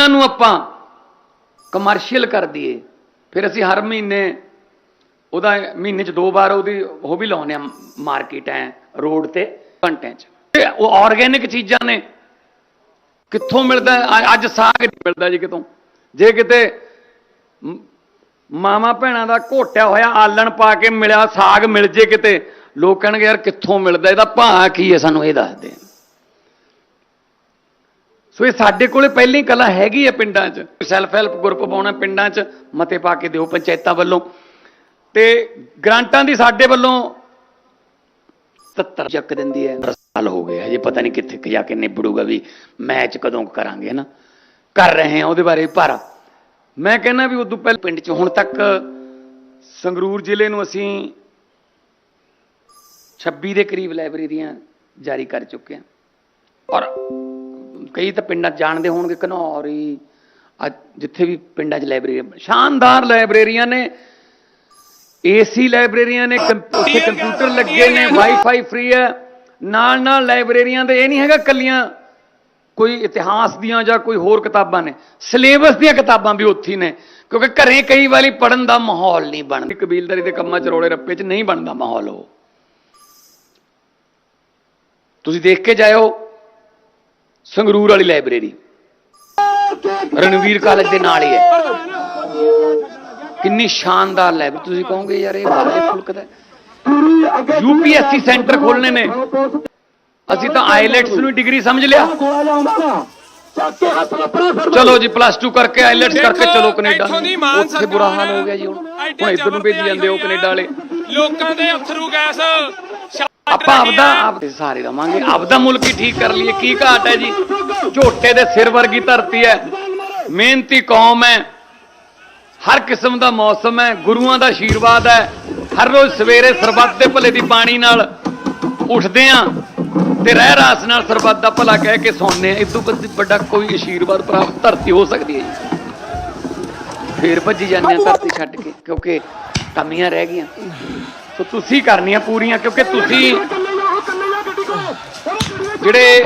ਇਹਨਾਂ ਨੂੰ ਆਪਾਂ ਕਮਰਸ਼ੀਅਲ ਕਰ ਦਈਏ। ਫਿਰ ਅਸੀਂ ਹਰ ਮਹੀਨੇ ਉਹਦਾ ਮਹੀਨੇ 'ਚ ਦੋ ਵਾਰ ਉਹਦੀ ਉਹ ਵੀ ਲਾਉਨੇ ਆ ਮਾਰਕੀਟ ਐ ਰੋਡ ਤੇ, ਘੰਟਿਆਂ 'ਚ। ਤੇ ਉਹ ਆਰਗੇਨਿਕ ਚੀਜ਼ਾਂ ਨੇ। ਕਿੱਥੋਂ ਮਿਲਦਾ ਅੱਜ ਸਾਗ ਨਹੀਂ ਮਿਲਦਾ ਜੀ ਕਿਤੋਂ। ਜੇ ਕਿਤੇ ਮ- ਮਾਵਾਂ ਭੈਣਾਂ ਦਾ ਘੋਟਿਆ ਹੋਇਆ ਆਲਣ ਪਾ ਕੇ ਮਿਲਿਆ ਸਾਗ ਮਿਲ ਜੇ ਕਿਤੇ, ਲੋਕ ਕਹਿਣਗੇ, ਯਾਰ ਕਿੱਥੋਂ ਮਿਲਦਾ? ਇਹਦਾ ਭਾਅ ਕੀ ਹੈ ਸਾਨੂੰ? ਇਹ ਦੱਸ ਦੇ। ਸੋ ਇਹ ਸਾਡੇ ਕੋਲੇ ਪਹਿਲਾਂ ਹੀ ਕਲਾ ਹੈਗੀ ਹੈ ਪਿੰਡਾਂ 'ਚ। ਸੈਲਫ ਹੈਲਪ ਗਰੁੱਪ ਪਾਉਣਾ ਪਿੰਡਾਂ 'ਚ, ਮਤੇ ਪਾ ਕੇ ਦਿਓ ਪੰਚਾਇਤਾਂ ਵੱਲੋਂ। ਤੇ ਗ੍ਰਾਂਟਾਂ ਦੀ ਸਾਡੇ ਵੱਲੋਂ 70 ਚੱਕ ਦਿੰਦੀ ਹੈ। ਸਾਲ ਹੋ ਗਏ, ਹਜੇ ਪਤਾ ਨਹੀਂ ਕਿੱਥੇ ਜਾ ਕੇ ਨਿਬੜੂਗਾ ਵੀ ਮੈਚ ਕਦੋਂ ਕਰਾਂਗੇ ਨਾ ਕਰ ਰਹੇ ਹਾਂ ਉਹਦੇ ਬਾਰੇ ਪਰ ਮੈਂ ਕਹਿੰਦਾ ਵੀ ਉਦੋਂ ਪਹਿਲਾਂ ਪਿੰਡ 'ਚ, ਹੁਣ ਤੱਕ ਸੰਗਰੂਰ ਜ਼ਿਲ੍ਹੇ ਨੂੰ ਅਸੀਂ 26 ਦੇ ਕਰੀਬ ਲਾਇਬ੍ਰੇਰੀਆਂ ਜਾਰੀ ਕਰ ਚੁੱਕੇ ਹਾਂ। ਔਰ ਕਈ ਤਾਂ ਪਿੰਡਾਂ 'ਚ ਜਾਣਦੇ ਹੋਣਗੇ ਘਨੌਰੀ, ਅੱਜ ਜਿੱਥੇ ਵੀ ਪਿੰਡਾਂ 'ਚ ਲਾਇਬ੍ਰੇਰੀ ਸ਼ਾਨਦਾਰ ਲਾਇਬ੍ਰੇਰੀਆਂ ਨੇ ਏਸੀ ਲਾਇਬ੍ਰੇਰੀਆਂ ਨੇ, ਕੰਪ- ਉੱਥੇ ਕੰਪਿਊਟਰ ਲੱਗੇ ਨੇ ਵਾਈਫਾਈ ਫ੍ਰੀ ਹੈ। ਨਾਲ ਨਾਲ ਲਾਇਬ੍ਰੇਰੀਆਂ ਦੇ, ਇਹ ਨਹੀਂ ਹੈਗਾ ਕੱਲੀਆਂ ਕੋਈ ਇਤਿਹਾਸ ਦੀਆਂ ਜਾਂ ਕੋਈ ਹੋਰ ਕਿਤਾਬਾਂ ਨੇ। ਸਿਲੇਬਸ ਦੀਆਂ ਕਿਤਾਬਾਂ ਵੀ ਉੱਥੇ ਨੇ, ਕਿਉਂਕਿ ਘਰੇ ਕਈ ਵਾਰੀ ਪੜਨ ਦਾ ਮਾਹੌਲ ਨਹੀਂ ਬਣਦਾ। ਕਬੀਲਦਾਰੀ ਦੇ ਕੰਮਾਂ 'ਚ ਰੋਲੇ ਰੱਪੇ 'ਚ ਨਹੀਂ ਬਣਦਾ ਮਾਹੌਲ ਉਹ। ਤੁਸੀਂ ਦੇਖ ਕੇ ਜਾਇਓ। ਸੰਗਰੂਰ ਵਾਲੀ ਲਾਇਬ੍ਰੇਰੀ। ਰਣਵੀਰ ਕਾਲਜ ਦੇ ਨਾਲ ਹੀ ਹੈ। ਕਿੰਨੀ ਸ਼ਾਨਦਾਰ ਲਾਇਬ੍ਰੇਰੀ। ਤੁਸੀਂ ਕਹੋਗੇ ਯਾਰ ਇਹ ਬਾਹਲੇ ਮੁਲਕ ਦਾ ਯੂਪੀਐਸਸੀ ਸੈਂਟਰ ਖੋਲਣੇ ਨੇ। ਅਸੀਂ ਤਾਂ ਆਈਲੈਟਸ ਨੂੰ ਡਿਗਰੀ ਸਮਝ ਲਿਆ। ਚਲੋ ਜੀ ਪਲੱਸ 2 ਕਰਕੇ ਆਈਲੈਟਸ ਕਰਕੇ ਚਲੋ ਕੈਨੇਡਾ ਉੱਥੇ ਬੁਰਾ ਹਾਲ ਹੋ ਗਿਆ ਜੀ ਹੁਣ। ਇੱਧਰ ਨੂੰ ਭੇਜੀ ਜਾਂਦੇ ਉਹ ਕੈਨੇਡਾ ਵਾਲੇ। ਲੋਕਾਂ ਦੇ ਅਥਰੂ ਗੈਸ। ਆਪਾਂ ਆਪਦਾ। ਆਪਦੇ ਸਾਰੇ ਰਵਾਂਗੇ। ਆਪਦਾ ਮੁਲਕ ਹੀ ਠੀਕ ਕਰ ਲਈਏ। ਕੀ ਘਾਟ ਹੈ ਜੀ? ਝੋਟੇ ਦੇ ਸਿਰ ਵਰਗੀ ਧਰਤੀ ਹੈ। ਮਿਹਨਤੀ ਕੌਮ ਹੈ। ਹਰ ਕਿਸਮ ਦਾ ਮੌਸਮ ਹੈ। ਗੁਰੂਆਂ ਦਾ ਆਸ਼ੀਰਵਾਦ ਹੈ। ਹਰ ਰੋਜ਼ ਸਵੇਰੇ ਸਰਬੱਤ ਦੇ ਭਲੇ ਦੀ ਬਾਣੀ ਨਾਲ ਉੱਠਦੇ ਆਂ ਤੇ ਰਹਿ ਰਾਸ ਨਾਲ ਸਰਬੱਤ ਦਾ ਭਲਾ ਕਹਿ ਕੇ ਸੌਂਦੇ ਆਂ ਇਸ ਤੋਂ ਵੱਡਾ ਕੋਈ ਆਸ਼ੀਰਵਾਦ ਪ੍ਰਾਪਤ ਧਰਤੀ ਹੋ ਸਕਦੀ ਹੈ ਜੀ। ਫੇਰ ਭੱਜੀ ਜਾਂਦੇ ਆ ਧਰਤੀ ਛੱਡ ਕੇ ਕਿਉਂਕਿ ਕਮੀਆਂ ਰਹਿ ਗਈਆਂ। ਸੋ ਤੁਸੀਂ ਕਰਨੀਆਂ ਪੂਰੀਆਂ ਕਿਉਂਕਿ ਤੁਸੀਂ ਜਿਹੜੇ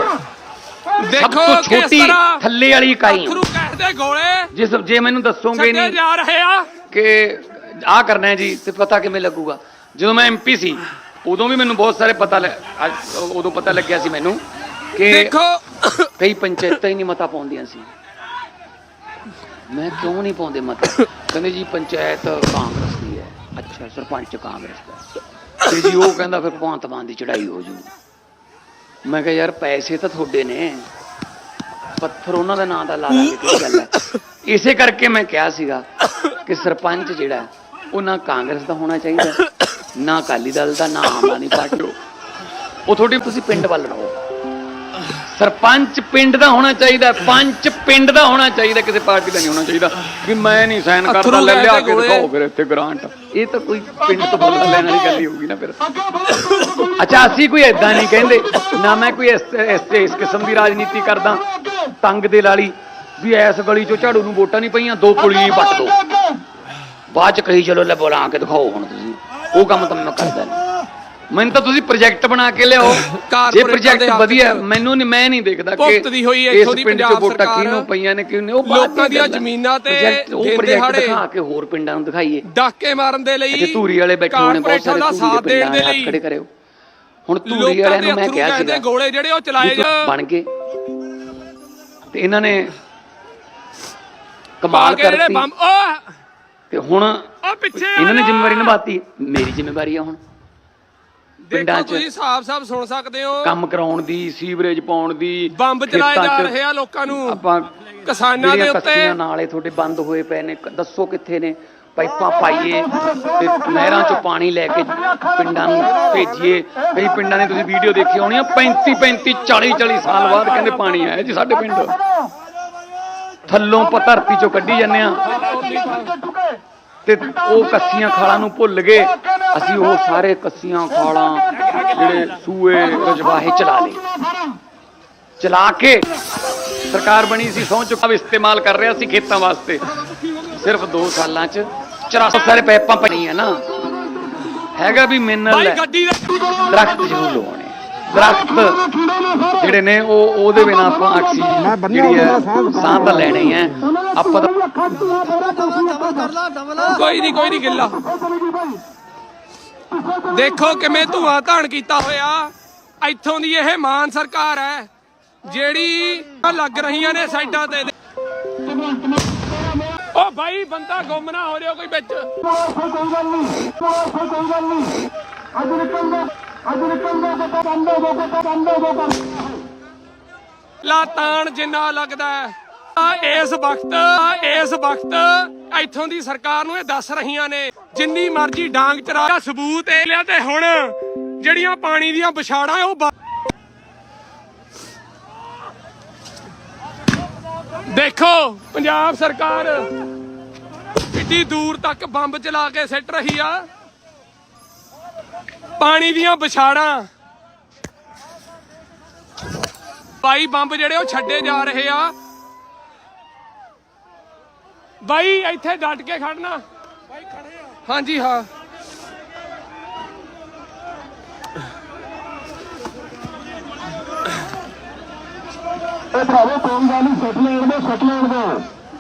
ਦੇਖੋ ਕਿਸ ਤਰ੍ਹਾਂ ਥੱਲੇ ਵਾਲੀ ਇਕਾਈ ਅਥਰੂ ਗੈਸ ਦੇ ਗੋਲੇ। ਜਿਸ ਜੇ ਮੈਨੂੰ ਦੱਸੋਗੇ ਨਹੀਂ ਜਾ ਰਹੇ ਆ। ਕਿ ਆਹ ਕਰਨਾ ਹੈ ਜੀ ਤੇ ਪਤਾ ਕਿਵੇਂ ਲੱਗੂਗਾ। ਜਦੋਂ ਮੈਂ ਐਮਪੀ ਸੀ ਉਦੋਂ ਵੀ ਮੈਨੂੰ ਬਹੁਤ ਸਾਰੇ ਪਤਾ ਲੱਗ- ਉਦੋਂ ਪਤਾ ਲੱਗਿਆ ਸੀ ਮੈਨੂੰ ਕਿ ਦੇਖੋ। ਕਈ ਪੰਚਾਇਤਾਂ ਹੀ ਨਹੀਂ ਮਤਾ ਪਾਉਂਦੀਆਂ ਸੀ। ਮੈਂ ਕਿਉਂ ਨਹੀਂ ਪਾਉਂਦੇ ਮਤਾ? ਕਹਿੰਦੇ ਜੀ ਪੰਚਾਇਤ ਕਾਂਗਰਸ ਅੱਛਾ, ਸਰਪੰਚ ਕਾਂਗਰਸ ਦਾ। ਤੇ ਜੀ ਉਹ ਕਹਿੰਦਾ ਫਿਰ ਭਗਵੰਤ ਮਾਨ ਦੀ ਚੜਾਈ ਹੋ ਜੂ ਮੈਂ ਕਿਹਾ, ਯਾਰ ਪੈਸੇ ਤਾਂ ਤੁਹਾਡੇ ਨੇ। ਪੱਥਰ ਉਹਨਾਂ ਦਾ ਨਾਂ ਦਾ ਲਾ ਲਾ ਕੇ ਗੱਲ ਹੈ ਇਸੇ ਕਰਕੇ ਮੈਂ ਕਿਹਾ ਸੀਗਾ ਕਿ ਸਰਪੰਚ ਜਿਹੜਾ ਉਹ ਨਾ ਕਾਂਗਰਸ ਦਾ ਹੋਣਾ ਚਾਹੀਦਾ, ਨਾ ਅਕਾਲੀ ਦਲ ਦਾ, ਨਾ ਆਮ ਆਦਮੀ ਪਾਰਟੀ ਉਹ ਤੁਹਾਡੀ ਤੁਸੀਂ ਪਿੰਡ ਵੱਲ ਰਹੋ। ਸਰਪੰਚ ਪਿੰਡ ਦਾ ਹੋਣਾ ਚਾਹੀਦਾ, ਪੰਚ ਪਿੰਡ ਦਾ ਹੋਣਾ ਚਾਹੀਦਾ ਕਿਸੇ ਪਾਰਟੀ ਦਾ ਨਹੀਂ ਹੋਣਾ ਚਾਹੀਦਾ। ਵੀ ਮੈਂ ਨਹੀਂ ਸਾਈਨ ਕਰਦਾ ਲੈ ਲਿਆ ਕੇ। ਦਿਖਾਓ ਫਿਰ ਇੱਥੇ ਗ੍ਰਾਂਟ ਇਹ ਤਾਂ ਕੋਈ ਪਿੰਡ ਤੋਂ ਬੋਲਣ ਲੈਣ ਵਾਲੀ ਗੱਲ ਹੀ ਹੋਊਗੀ ਨਾ ਫਿਰ। ਅੱਛਾ ਅਸੀਂ ਕੋਈ ਐਦਾਂ ਨਹੀਂ ਕਹਿੰਦੇ। ਨਾ ਮੈਂ ਕੋਈ ਇਸ ਇਸ ਕਿਸਮ ਦੀ ਰਾਜਨੀਤੀ ਕਰਦਾ। ਤੰਗ ਦੇ ਲਾਲੀ ਵੀ ਐਸ ਗਲੀ ਚੋਂ ਝਾੜੂ ਨੂੰ ਵੋਟਾਂ ਨਹੀਂ ਪਈਆਂ ਦੋ ਪੁਲੀਆਂ ਹੀ ਪੱਟ ਦੋ। ਬਾਅਦ ਚ ਕਹੀ ਚਲੋ ਲੈ ਬੋਲਾਂ ਕੇ ਦਿਖਾਓ ਹੁਣ ਤੁਸੀਂ। ਉਹ ਕੰਮ ਤਾਂ ਮੈਂ ਕਰਦਾ ਨਹੀਂ। ਮੈਨੂੰ ਤਾਂ ਤੁਸੀਂ ਪ੍ਰੋਜੈਕਟ ਬਣਾ ਕੇ ਲਿਆਓ। ਜੇ ਪ੍ਰੋਜੈਕਟ ਦੇ ਵਧੀਆ ਮੈਨੂੰ ਨਹੀਂ ਮੈਂ ਨਹੀਂ ਦੇਖਦਾ ਕਿ ਭੁਗਤਦੀ ਹੋਈ ਇਸ ਇੱਥੋਂ ਦੀ ਪੰਜਾਬ ਵੋਟਾਂ ਕਿਹਨੂੰ ਪਈਆਂ ਨੇ ਕਿਉਂ ਨਹੀਂ ਉਹ ਲੋਕਾਂ ਦੀਆਂ। ਜ਼ਮੀਨਾਂ ਤੇ ਉਹ ਪ੍ਰੋਜੈਕਟ ਦਿਖਾ ਕੇ ਹੋਰ ਪਿੰਡਾਂ ਨੂੰ ਦਿਖਾਈਏ। ਡਾਕੇ ਮਾਰਨ ਦੇ ਲਈ ਇੱਥੇ ਧੂਰੀ ਵਾਲੇ ਬੈਠੇ ਹੋਣੇ ਬਹੁਤ ਸਾਰੇ ਦਾ ਸਾਥ ਦੇ ਦੇਣ ਦੇ ਦੇ ਹੱਥ ਖੜੇ ਲਈ ਕਰਿਓ। ਹੁਣ ਧੂਰੀ ਵਾਲਿਆਂ ਦੇ ਨੂੰ ਮੈਂ ਕਿਹਾ ਦੇ ਸੀਗਾ ਗੋਲੇ ਜਿਹੜੇ ਉਹ ਚਲਾਏ ਬਣ ਗਏ ਤੇ ਇਹਨਾਂ ਨੇ ਕਮਾਲ ਕੇ ਕਰਤੀ। ਤੇ ਹੁਣ ਇਹਨਾਂ ਨੇ। ਜ਼ਿੰਮੇਵਾਰੀ ਨਿਭਾਤੀ। ਮੇਰੀ ਜ਼ਿੰਮੇਵਾਰੀ ਆ ਹੁਣ। ਪਿੰਡਾਂ ਦੇਖੋ 'ਚ ਤੁਸੀਂ ਸਾਫ਼-ਸਾਫ਼ ਸੁਣ ਸਕਦੇ ਹੋ। ਕੰਮ ਕਰਾਉਣ ਦੀ ਸੀਵਰੇਜ ਪਾਉਣ ਦੀ ਬੰਬ ਚਲਾਏ ਖੇਤਾਂ ਜਾ 'ਚ ਰਹੇ ਆ ਲੋਕਾਂ ਨੂੰ। ਆਪਾਂ ਕਿਸਾਨਾਂ ਦੇ ਜਿਹੜੀਆਂ ਉੱਤੇ। ਕੱਸੀਆਂ ਨਾਲੇ ਤੁਹਾਡੇ ਬੰਦ ਹੋਏ ਪਏ ਨੇ ਕ- ਦੱਸੋ ਕਿੱਥੇ ਨੇ? ਪਾਈਪਾਂ ਪਾਈਏ ਤੇ ਨਹਿਰਾਂ 'ਚੋਂ ਪਾਣੀ ਲੈ ਕੇ ਪਿੰਡਾਂ ਨੂੰ ਭੇਜੀਏ। ਕਈ ਪਿੰਡਾਂ ਨੇ ਤੁਸੀਂ ਵੀਡੀਓ ਦੇਖੀ ਹੋਣੀ ਆ 35 35 40 40 ਸਾਲ ਬਾਅਦ ਕਹਿੰਦੇ ਪਾਣੀ ਆਇਆ ਜੀ ਸਾਡੇ ਪਿੰਡ। ਥੱਲੋਂ ਪ ਧਰਤੀ 'ਚੋਂ ਕੱਢੀ ਜਾਂਦੇ ਆ। ਤੇ ਉਹ ਕੱਸੀਆਂ ਖਾਲਾਂ ਨੂੰ ਭੁੱਲ ਗਏ। ਅਸੀਂ ਉਹ ਸਾਰੇ ਕੱਸੀਆਂ ਖਾਲਾਂ ਜਿਹੜੇ ਸੂਏ ਰਜਵਾਹੇ ਚਲਾ ਲਏ। ਚਲਾ ਕੇ ਸਰਕਾਰ ਬਣੀ ਸੀ, ਸਹੁੰ ਚੁੱਕਾ ਵੀ ਇਸਤੇਮਾਲ ਕਰ ਰਿਹਾ ਸੀ ਖੇਤਾਂ ਵਾਸਤੇ। ਸਿਰਫ 2 ਸਾਲਾਂ ਚ 84 ਸਾਰੇ ਪੈਪਾਂ ਪਈਆਂ ਨਾ। ਹੈਗਾ ਵੀ ਮਿਨਰਲ ਬਾਈ ਹੈ। ਦਰਖਤ ਜ਼ਰੂਰ ਲਵਾਉਣੇ। ਦਰਖਤ ਜਿਹੜੇ ਨੇ ਉਹ ਉਹਦੇ ਬਿਨਾ ਆਪਾਂ ਆਕਸੀਜਨ ਜਿਹੜੀ ਹੈ ਸਾਹ ਤਾਂ ਲੈਣਾ ਹੀ। ਆਪਾਂ ਕੋਈ ਨਹੀਂ ਕੋਈ ਨਹੀਂ ਗਿੱਲਾ। ਦੇਖੋ ਕਿਵੇਂ ਧੂਆ ਧਾਣ ਕੀਤਾ ਹੋਇਆ। ਇੱਥੋਂ ਦੀ ਇਹ ਮਾਨ ਸਰਕਾਰ ਹੈ ਜਿਹੜੀ ਲੱਗ ਰਹੀਆਂ ਨੇ ਸਾਈਡਾਂ ਤੇ। ਓ ਭਾਈ ਬੰਦਾ ਗੁੰਮ ਨਾ ਹੋ ਰਿਹਾ ਕੋਈ ਵਿੱਚ। ਲਾ ਤਾਣ ਜਿੰਨਾ ਲੱਗਦਾ ਆ ਇਸ ਵਕਤ ਇਸ ਵਕਤ ਇੱਥੋਂ ਦੀ ਸਰਕਾਰ ਨੂੰ ਇਹ ਦੱਸ ਰਹੀਆਂ ਨੇ, ਜਿੰਨੀ ਮਰਜ਼ੀ ਡਾਂਗ ਚਰਾ ਸਬੂਤ ਇਹ ਲਿਆ ਤੇ ਹੁਣ ਜਿਹੜੀਆਂ ਪਾਣੀ ਦੀਆਂ ਵਿਛਾੜਾਂ ਉਹ ਦੇਖੋ, ਪੰਜਾਬ ਸਰਕਾਰ ਕਿੱਡੀ ਦੂਰ ਤੱਕ ਬੰਬ ਚਲਾ ਕੇ ਸਿੱਟ ਰਹੀ ਆ। ਪਾਣੀ ਦੀਆਂ ਵਿਛਾੜਾਂ ਬਾਈ ਬੰਬ ਜਿਹੜੇ ਉਹ ਛੱਡੇ ਜਾ ਰਹੇ ਆ। ਬਾਈ ਇੱਥੇ ਡਟ ਕੇ ਖੜਨਾ। ਬਾਈ ਖੜੇ ਆ ਹਾਂਜੀ ਹਾਂ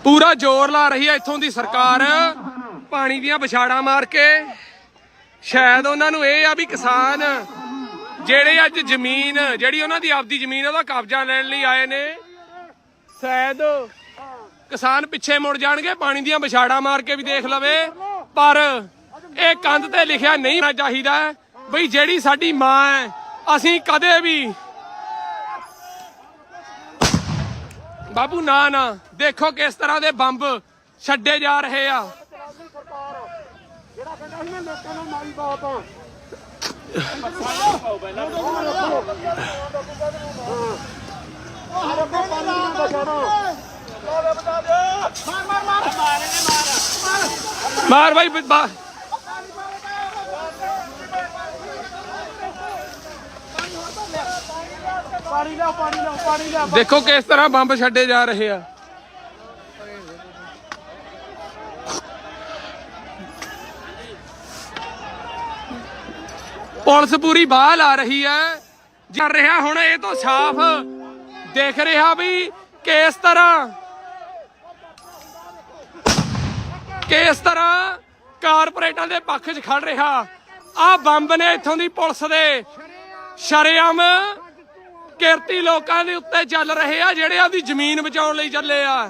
ਪੂਰਾ ਜ਼ੋਰ ਲਾ ਰਹੀ ਹੈ ਇੱਥੋਂ ਦੀ ਸਰਕਾਰ। ਪਾਣੀ ਦੀਆਂ ਵਿਛਾੜਾਂ ਮਾਰ ਕੇ। ਸ਼ਾਇਦ ਉਹਨਾਂ ਨੂੰ ਇਹ ਆ ਵੀ ਕਿਸਾਨ ਜਿਹੜੇ ਅੱਜ ਜ਼ਮੀਨ, ਜਿਹੜੀ ਉਹਨਾਂ ਦੀ ਆਪਦੀ ਜ਼ਮੀਨ ਉਹਦਾ ਕਬਜ਼ਾ ਲੈਣ ਲਈ ਆਏ ਨੇ। ਸ਼ਾਇਦ ਕਿਸਾਨ ਪਿੱਛੇ ਮੁੜ ਜਾਣਗੇ, ਪਾਣੀ ਦੀਆਂ ਵਿਛਾੜਾਂ ਮਾਰ ਕੇ ਵੀ ਦੇਖ ਲਵੇ। ਪਰ ਇਹ ਕੰਧ ਤੇ ਲਿਖਿਆ ਨਹੀਂ ਹੋਣਾ ਚਾਹੀਦਾ ਬਈ ਜਿਹੜੀ ਸਾਡੀ ਮਾਂ ਹੈ, ਅਸੀਂ ਕਦੇ ਵੀ ਬਾਬੂ ਨਾ ਨਾ ਦੇਖੋ ਕਿਸ ਤਰ੍ਹਾਂ ਦੇ ਬੰਬ ਛੱਡੇ ਜਾ ਰਹੇ ਆ। ਮਾਰ ਬਾਈ ਬ- ਬਾ- ਦੇਖੋ ਕਿਸ ਤਰ੍ਹਾਂ ਬੰਬ ਛੱਡੇ ਜਾ ਰਹੇ ਆ। ਪੁਲਿਸ ਪੂਰੀ ਬਾਹਰ ਆ ਰਹੀ ਹੈ। ਕਰ ਰਿਹਾ ਹੁਣ ਇਹ ਤੋਂ ਸਾਫ਼। ਦੇਖ ਰਿਹਾ ਵੀ ਕਿਸ ਤਰ੍ਹਾਂ ਕਿਸ ਤਰ੍ਹਾਂ ਕਾਰਪੋਰੇਟਾਂ ਦੇ ਪੱਖ 'ਚ ਖੜ ਰਿਹਾ। ਆ ਬੰਬ ਨੇ ਇੱਥੋਂ ਦੀ ਪੁਲਿਸ ਦੇ ਸ਼ਰੇਆਮ ਕਿਰਤੀ ਲੋਕਾਂ ਦੇ ਉੱਤੇ ਚੱਲ ਰਹੇ ਆ, ਜਿਹੜੇ ਆਪਦੀ ਜ਼ਮੀਨ ਬਚਾਉਣ ਲਈ ਚੱਲੇ ਆ।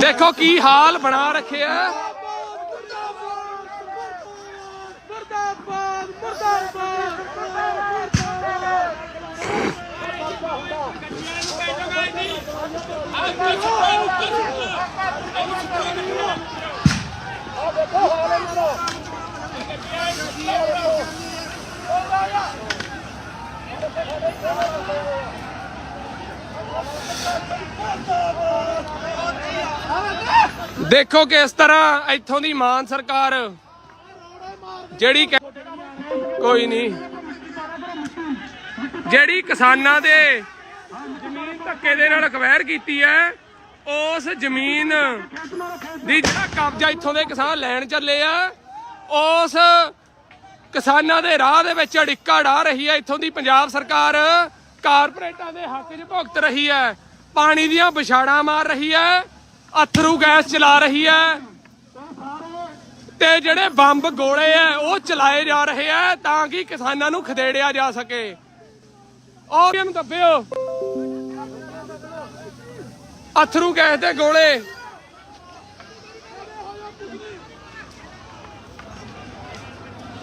ਦੇਖੋ ਕੀ ਹਾਲ ਬਣਾ ਰੱਖਿਆ ਮੁਰਦਾਬਾਦ ਮੁਰਦਾਬਾਦ ਦੇਖੋ ਕਿਸ ਤਰ੍ਹਾਂ ਇੱਥੋਂ ਦੀ ਮਾਨ ਸਰਕਾਰ ਜਿਹੜੀ ਕੋਈ ਨਹੀਂ। ਜਿਹੜੀ ਕਿਸਾਨਾਂ ਦੇ ਜ਼ਮੀਨ ਧੱਕੇ ਦੇ ਨਾਲ ਅਕਵਾਇਰ ਕੀਤੀ ਹੈ, ਉਸ ਜ਼ਮੀਨ ਦੀ ਜਿਹੜਾ ਕਬਜ਼ਾ ਇੱਥੋਂ ਦੇ ਕਿਸਾਨ ਲੈਣ ਚੱਲੇ ਆ, ਉਸ ਕਿਸਾਨਾਂ ਦੇ ਰਾਹ ਦੇ ਵਿੱਚ ਅੜਿੱਕਾ ਢਾ ਰਹੀ ਹੈ। ਇੱਥੋਂ ਦੀ ਪੰਜਾਬ ਸਰਕਾਰ ਕਾਰਪੋਰੇਟਾਂ ਦੇ ਹੱਕ 'ਚ ਭੁਗਤ ਰਹੀ ਹੈ। ਪਾਣੀ ਦੀਆਂ ਵਿਛਾੜਾਂ ਮਾਰ ਰਹੀ ਹੈ। ਅਥਰੂ ਗੈਸ ਚਲਾ ਰਹੀ ਹੈ। ਤੇ ਜਿਹੜੇ ਬੰਬ ਗੋਲੇ ਆ ਉਹ ਚਲਾਏ ਜਾ ਰਹੇ ਆ ਤਾਂ ਕਿ ਕਿਸਾਨਾਂ ਨੂੰ ਖਦੇੜਿਆ ਜਾ ਸਕੇ। ਔਰ ਇਹਨੂੰ ਦੱਬਿਓ। ਅਥਰੂ ਗੈਸ ਦੇ ਗੋਲੇ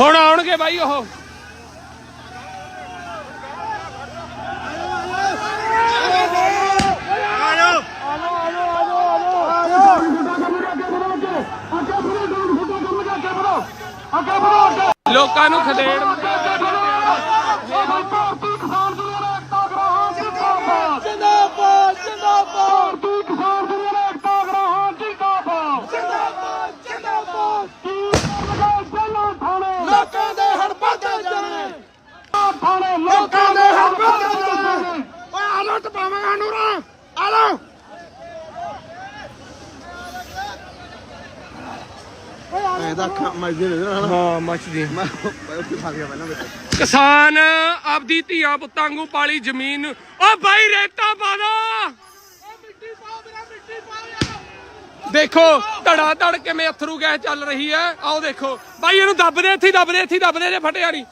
ਹੁਣ ਆਉਣਗੇ ਬਾਈ ਉਹ। ਲੋਕਾਂ ਨੂੰ ਖਦੇੜ ਮੱਜਦੇ ਨੇ ਨਾ ਹਾਂ ਮੱਚਦੀ। ਮੈਂ ਉੱਥੇ ਫਸ ਗਿਆ ਪਹਿਲਾਂ ਵਿੱਚ। ਕਿਸਾਨ ਆਪਦੀ ਧੀਆ ਪੁੱਤਾਂ ਵਾਂਗੂ ਪਾਲੀ ਜ਼ਮੀਨ। ਨੂੰ ਓ ਬਾਈ ਰੇਤਾ ਪਾ ਦੋ! ਦੇਖੋ ਧੜਾ ਧੜ ਕਿਵੇਂ ਅਥਰੂ ਗੈਸ ਚੱਲ ਰਹੀ ਹੈ। ਆਓ ਦੇਖੋ। ਬਾਈ ਇਹਨੂੰ ਦੱਬ ਦੇ ਇੱਥੇ ਹੀ ਦੱਬ ਦੇ ਇੱਥੇ ਹੀ ਦੱਬ ਦੇ ਜੇ ਫਟਿਆ ਨਹੀਂ।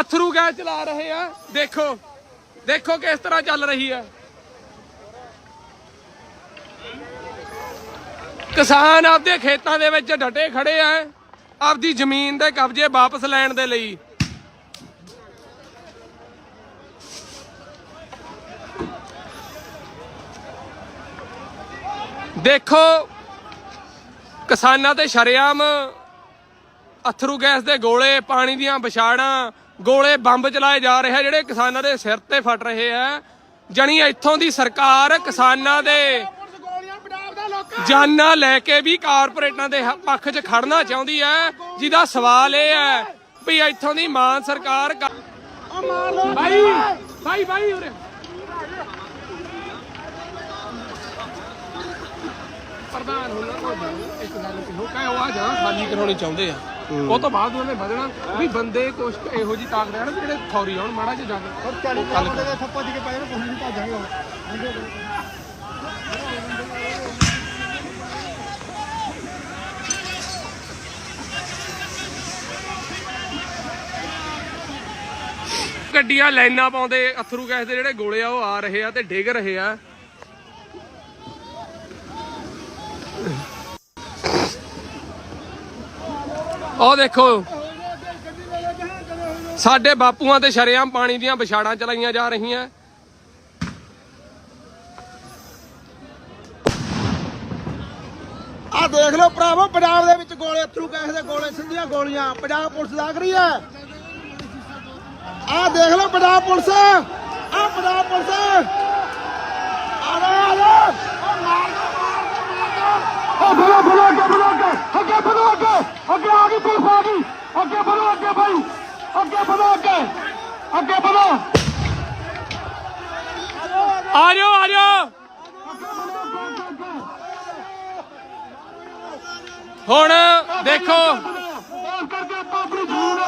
ਅਥਰੂ ਗੈਸ ਚਲਾ ਰਹੇ ਆ। ਦੇਖੋ। ਦੇਖੋ ਕਿਸ ਤਰ੍ਹਾਂ ਚੱਲ ਰਹੀ ਹੈ। ਕਿਸਾਨ ਆਪਦੇ ਖੇਤਾਂ ਦੇ ਵਿੱਚ ਡਟੇ ਖੜੇ ਆ ਆਪਦੀ ਜ਼ਮੀਨ ਦੇ ਕਬਜ਼ੇ ਵਾਪਸ ਲੈਣ ਦੇ ਲਈ। ਦੇਖੋ, ਕਿਸਾਨਾਂ ਤੇ ਸ਼ਰੇਆਮ ਅਥਰੂ ਗੈਸ ਦੇ ਗੋਲੇ, ਪਾਣੀ ਦੀਆਂ ਵਿਛਾੜਾਂ, ਗੋਲੇ ਬੰਬ ਚਲਾਏ ਜਾ ਰਹੇ ਆ, ਜਿਹੜੇ ਕਿਸਾਨਾਂ ਦੇ ਸਿਰ ਤੇ ਫਟ ਰਹੇ ਆ। ਜਣੀ ਇੱਥੋਂ ਦੀ ਸਰਕਾਰ ਕਿਸਾਨਾਂ ਦੇ ਜਾਨਾਂ ਲੈ ਕੇ ਵੀ ਕਾਰਪੋਰੇਟਾਂ ਦੇ ਹ- ਪੱਖ 'ਚ ਖੜਨਾ ਚਾਹੁੰਦੀ ਹੈ ਜਿਹਦਾ ਸਵਾਲ ਇਹ ਹੈ ਵੀ ਇੱਥੋਂ ਦੀ ਮਾਨ ਸਰਕਾਰ ਕ- ਭਾਈ ਭਾਈ ਭਾਈ ਉਰੇ। ਪ੍ਰਧਾਨ ਉਹਨਾਂ ਕੋਲ ਜਾਓ, ਇੱਕ ਗੱਲ ਕਹੋ ਕਹੇ ਉਹ ਆ ਜਾਂ ਖਾਲੀ ਕਰਾਉਣੀ ਚਾਹੁੰਦੇ ਆ। ਉਹ ਤੋਂ ਬਾਅਦ ਉਹਨੇ ਵਧਣਾ। ਵੀ ਬੰਦੇ ਕੁਛ ਕੁ ਇਹੋ ਜੀ ਤਾਕਤ ਰਹਿਣ ਵੀ ਜਿਹੜੇ ਫੌਰੀ ਆਉਣ ਮਾੜਾ ਜਿਹਾ ਜਾ ਕੇ ਗੱਲ ਕਰੋ। ਥੱਪਾ ਜੀ ਕੇ ਪਏ ਨੇ ਕੋਈ ਨਹੀਂ ਭੱਜਾਂਗੇ ਗੱਡੀਆਂ ਲਾਈਨਾਂ ਪਾਉਂਦੇ, ਅਥਰੂ ਗੈਸ ਦੇ ਜਿਹੜੇ ਗੋਲੇ ਆ, ਉਹ ਆ ਰਹੇ ਆ ਤੇ ਡਿੱਗ ਰਹੇ ਆ। ਉਹ ਦੇਖੋ, ਸਾਡੇ ਬਾਪੂਆਂ ਤੇ ਸ਼ਰੇਆਮ ਪਾਣੀ ਦੀਆਂ ਵਿਛਾੜਾਂ ਚਲਾਈਆਂ ਜਾ ਰਹੀਆਂ। ਆ ਦੇਖ ਲਓ ਭਰਾਵੋ, ਪੰਜਾਬ ਦੇ ਵਿੱਚ ਗੋਲੇ, ਅਥਰੂ ਗੈਸ ਦੇ ਗੋਲੇ, ਸਿੱਧੀਆਂ ਗੋਲੀਆਂ, ਪੰਜਾਬ ਪੁਲਿਸ ਲੱਗ ਰਹੀ ਹੈ। ਆ ਦੇਖ ਲਓ ਪੰਜਾਬ ਪੁਲਿਸ। ਆ ਪੰਜਾਬ ਪੁਲਿਸ। ਆ ਲੋ ਆ ਲੋ ਓ ਬਲੋ ਬਲੋ ਅੱਗੇ ਬਲੋ ਅੱਗੇ। ਅੱਗੇ ਬਲੋ ਅੱਗੇ। ਅੱਗੇ ਆ ਗਈ ਪੁਲਿਸ ਆ ਗਈ। ਅੱਗੇ ਬਲੋ ਅੱਗੇ ਭਾਈ ਅੱਗੇ ਬਲੋ ਅੱਗੇ। ਅੱਗੇ ਬਲੋ ਆ ਜਾਓ ਆ ਜਾਓ। ਹੁਣ ਦੇਖੋ ਇਸ ਕਰਕੇ ਆਪਾਂ ਆਪਣੀ ਜ਼ਮੀਨ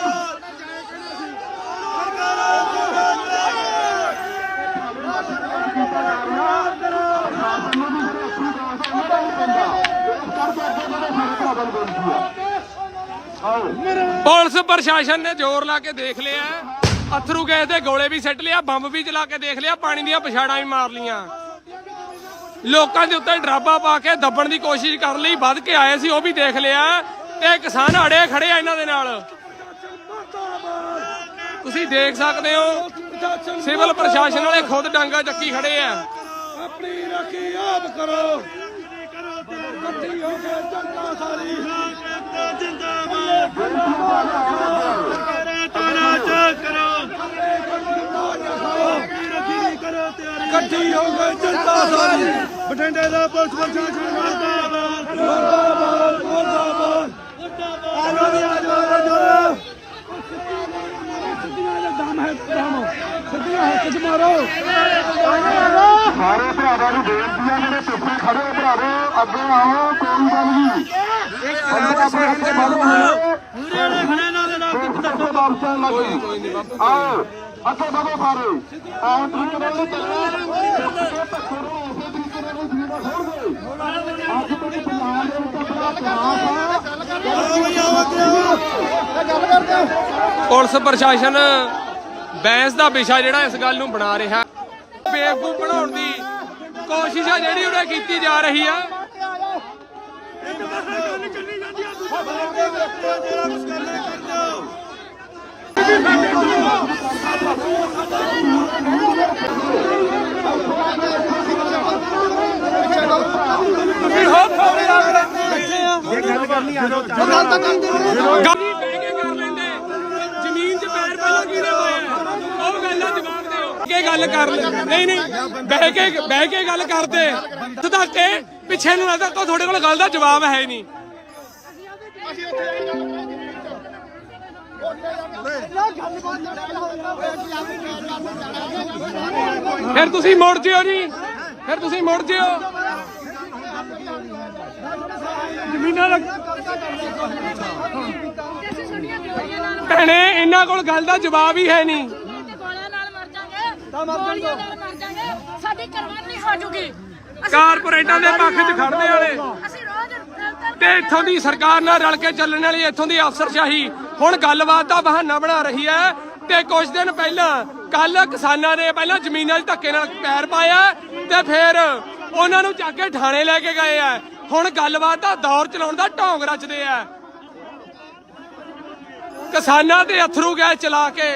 ਪੁਲਿਸ ਪ੍ਰਸ਼ਾਸਨ ਨੇ ਜ਼ੋਰ ਲਾ ਕੇ ਦੇਖ ਲਿਆ। ਅਥਰੂ ਗੈਸ ਦੇ ਗੋਲੇ ਵੀ ਸੱਟ ਲਿਆ, ਬੰਬ ਵੀ ਚਲਾ ਕੇ ਦੇਖ ਲਿਆ, ਪਾਣੀ ਦੀਆਂ ਪਛਾੜਾਂ ਵੀ ਮਾਰ ਲੀਆਂ ਲੋਕਾਂ ਦੇ ਉੱਤੇ ਡਰਾਬਾ ਪਾ ਕੇ ਦੱਬਣ ਦੀ ਕੋਸ਼ਿਸ਼ ਕਰ ਲਈ, ਵੱਧ ਕੇ ਆਏ ਸੀ, ਉਹ ਵੀ ਦੇਖ ਲਿਆ। ਤੇ ਕਿਸਾਨ ਅੜੇ ਖੜੇ ਆ ਇਹਨਾਂ ਦੇ ਨਾਲ। ਤੁਸੀਂ ਦੇਖ ਸਕਦੇ ਹੋ, ਸਿਵਲ ਪ੍ਰਸ਼ਾਸਨ ਵਾਲੇ ਖੁਦ ਡਾਂਗਾ ਚੱਕੀ ਖੜੇ ਆ। ਆਪਣੀ ਰਾਖੀ ਆਪ ਕਰੋ। ਇਕੱਠੀ ਹੋ ਕੇ ਜਨਤਾ ਸਾਰੀ। ਇਕੱਠੀ ਹੋ ਕੇ ਜਨਤਾ ਸਾਰੀ। ਬਠਿੰਡੇ ਦਾ ਪੁਲਿਸ ਪ੍ਰਸ਼ਾਸਨ ਮੁਰਦਾਬਾਦ। ਮੁਰਦਾਬਾਦ। ਮੁਰਦਾਬਾਦ। ਆਜੋ ਵੀ ਆਜੋ ਆਜੋ ਸਿੱਧੀਆਂ ਦਾ ਦਮ ਹੈ ਦਮ ਸਿੱਧੀਆਂ ਹੱਥ ਚ ਮਾਰੋ। ਸਾਰੇ ਭਰਾਵਾਂ ਨੂੰ ਬੇਨਤੀ ਹੈ ਜਿਹੜੇ ਖੜੇ ਭਰਾਵੋ ਅੱਗੇ ਆਓ ਕੋਈ ਗੱਲ ਨਹੀਂ। ਅੱਗੇ ਆਪਣੇ ਹੱਥੇ ਬੰਦ ਹੋਏ ਪੂਰੇ ਨੇ ਖੜੇ ਨਾਲ ਦੇ ਨਾਲ ਧੱਕੇ ਵਾਪਸਾਂ ਲੱਗੀ। ਆਓ ਅੱਗੇ ਵਧੋ ਸਾਰੇ। ਆਹ ਤਰੀਕੇ ਨਾਲ ਚੱਲਣਾ ਧੱਕੇ ਨੂੰ ਉਸੇ ਤਰੀਕੇ ਨਾਲ ਜੀਣਾ ਹੋਣਗੇ ਅੱਜ ਤੱਕ ਪੰਜਾਬ ਦੇ ਵਿੱਚ ਆਪਣਾ ਇਤਿਹਾਸ ਆ। ਪੁਲਿਸ ਪ੍ਰਸ਼ਾਸਨ ਬੈਂਸ ਦਾ ਵਿਸ਼ਾ ਜਿਹੜਾ ਇਸ ਗੱਲ ਨੂੰ ਬਣਾ ਰਿਹਾ ਬੇਵਕੂਫ ਬਣਾਉਣ ਦੀ ਕੋਸ਼ਿਸ਼ ਆ ਜਿਹੜੀ ਉਹਨੇ ਕੀਤੀ ਜਾ ਰਹੀ ਆ। ਗੱਲ ਤਾਂ ਕਰਦੇ ਜ਼ਮੀਨ 'ਚ ਪੈਰ ਪਹਿਲਾਂ ਕੀ ਰਵਾਇਆ ਕੇ ਗੱਲ ਕਰ ਨਹੀਂ ਨਹੀਂ, ਬਹਿ ਕੇ ਬਹਿ ਕੇ ਗੱਲ ਕਰਦੇ। ਧੱਕੇ ਪਿੱਛੇ ਨੂੰ ਲੱਗਦਾ ਧੱਕੋ ਤੁਹਾਡੇ ਕੋਲ ਗੱਲ ਦਾ ਜਵਾਬ ਹੈ ਨਹੀਂ। ਫਿਰ ਤੁਸੀਂ ਮੁੜ ਜਿਓ ਜੀ। ਫਿਰ ਤੁਸੀਂ ਮੁੜ ਜਿਓ। ਜ਼ਮੀਨਾਂ ਲੱਗ ਭੈਣੇ, ਇਹਨਾਂ ਕੋਲ ਗੱਲ ਦਾ ਜਵਾਬ ਹੀ ਹੈ ਨਹੀਂ ਗੋਲੀਆਂ ਨਾਲ ਮਰ ਜਾਗੇ ਗੋਲੀਆਂ ਨਾਲ ਮਰ ਜਾਗੇ ਸਾਡੀ ਕੁਰਬਾਨੀ ਹੋ ਜੂਗੀ। ਅਸੀਂ- ਕਾਰਪੋਰੇਟਾਂ ਦੇ ਪੱਖ 'ਚ ਖੜਨੇ ਵਾਲੇ। ਅਸੀਂ ਰੋਜ਼ ਤੇ ਇੱਥੋਂ ਦੀ ਸਰਕਾਰ ਨਾਲ ਰਲ ਕੇ ਚੱਲਣ ਵਾਲੀ ਇੱਥੋਂ ਦੀ ਅਫਸਰਸ਼ਾਹੀ। ਹੁਣ ਗੱਲਬਾਤ ਦਾ ਬਹਾਨਾ ਬਣਾ ਰਹੀ ਹੈ ਤੇ ਕੁਝ ਦਿਨ ਪਹਿਲਾਂ ਕੱਲ ਕਿਸਾਨਾਂ ਨੇ ਪਹਿਲਾਂ ਜ਼ਮੀਨਾਂ 'ਚ ਧੱਕੇ ਨਾਲ ਪੈਰ ਪਾਇਆ ਤੇ ਫਿਰ ਉਹਨਾਂ ਨੂੰ ਚੱਕ ਕੇ ਥਾਣੇ ਲੈ ਕੇ ਗਏ ਆ। ਹੁਣ ਗੱਲਬਾਤ ਦਾ ਦੌਰ ਚਲਾਉਣ ਦਾ ਢੋਂਗ ਰਚਦੇ ਆ। ਕਿਸਾਨਾਂ ਤੇ ਅਥਰੂ ਗੈਸ ਚਲਾ ਕੇ